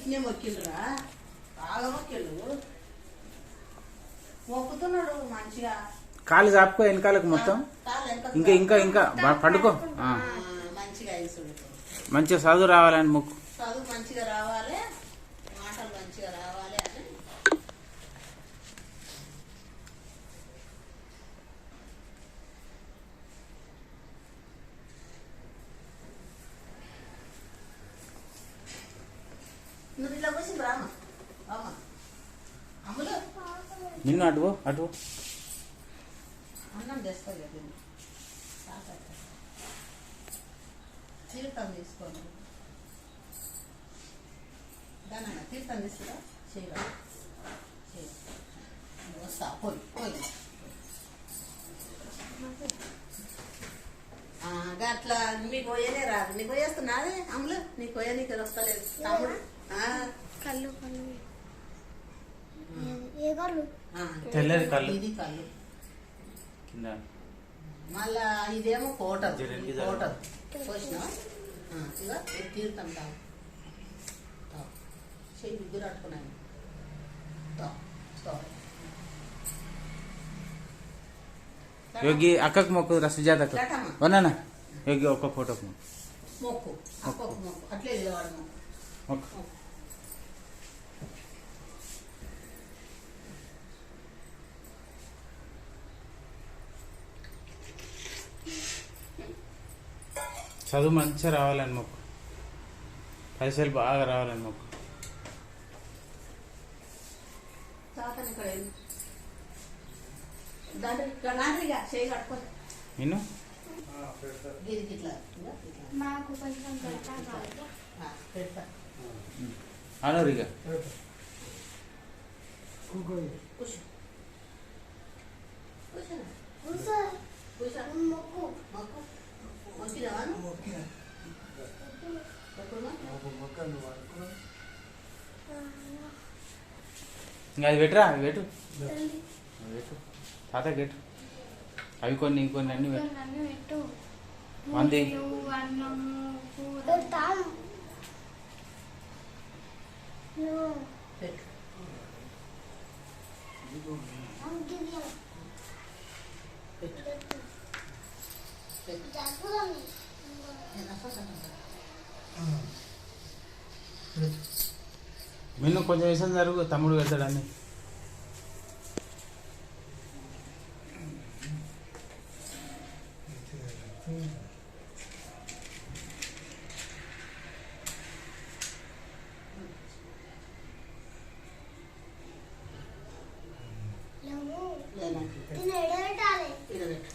ఇట్నే మొక్కిండ్రా? బాగా మొక్కిండు. మొక్కుతున్నాడు మంచిగా. కాలు చాపుకో వెనకాలకు మొత్తం. ఇంకా ఇంకా ఇంకా. బా- పడుకో. మంచిగా మంచిగా చదువు రావాలని మొక్కు. చదువు మంచిగా రావాలి. మాటలు మంచిగా రావాలి. నిన్ను అటువో అటువో అన్నం తీర్థం తీసుకోండి. దానన్న తీర్థం తీసుకురా చేయరా చేయి. వస్తా పోయి పోయి. ఆ, అట్లా మీకు పోయనే రాదు. నీకు పోయేస్తున్నాదే అమ్ములు? నీకు పోయే నీకు వస్తలేదు? తమ్ముడు? కళ్ళు కళ్ళు. ఏ కళ్ళు? ఆ, తెల్లది కళ్ళు. ఇది కళ్ళు. కింద. మళ్ళా ఇదేమో పోసినా? ఇక ఇది తీరుతాం తావు తావు చెయ్యి ముగ్గురు అట్టుకున్నాను తావు తావు యోగి అక్కకు మొక్కు రా. వన్నానా యోగి ఒక్క ఫోటోకు మొక్కు. మొక్కు. అట్లే మొక్కు. చదువు మంచిగా రావాలని మొక్కు. పైసలు బాగా రావాలని మొక్కు. తాతని ఇక్కడ వెళ్ళు. దాంట్లో ఇక్కడ నాంద్రిగా చేయి కట్టుకొని నిన్ను దీనికి ఇట్లా ఇట్లా, ఇట్లా. మాకు కొంచెం పెడతా కావాలి ఆ, పెడతా అనూరిగా కూర్చో కూర్చో కూర్చో కూర్చో మొక్కు మొక్కు మొక్కినావా మొక్కుమా ఇంకా అది పెట్టరా అవి పెట్టు. అవి పెట్టు. తాత పెట్టు. అవి కొన్ని ఇంకొన్ని అన్ని పెట్టు. పెట్టు. పెట్టు. పెట్టు పెట్టు నేను అసలు నిన్ను కొంచెం వేసం జరుగు తమ్ముడు పెడతాడని లేదంటే తిని ఎడబెట్టాలి ఇడబెట్టు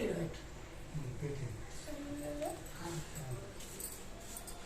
ఇడబెట్టు అంటే వేసి పెడతారా ఉత్తగట్లో పెట్టదు ఉండని అది అంట తీసుకున్నా కదా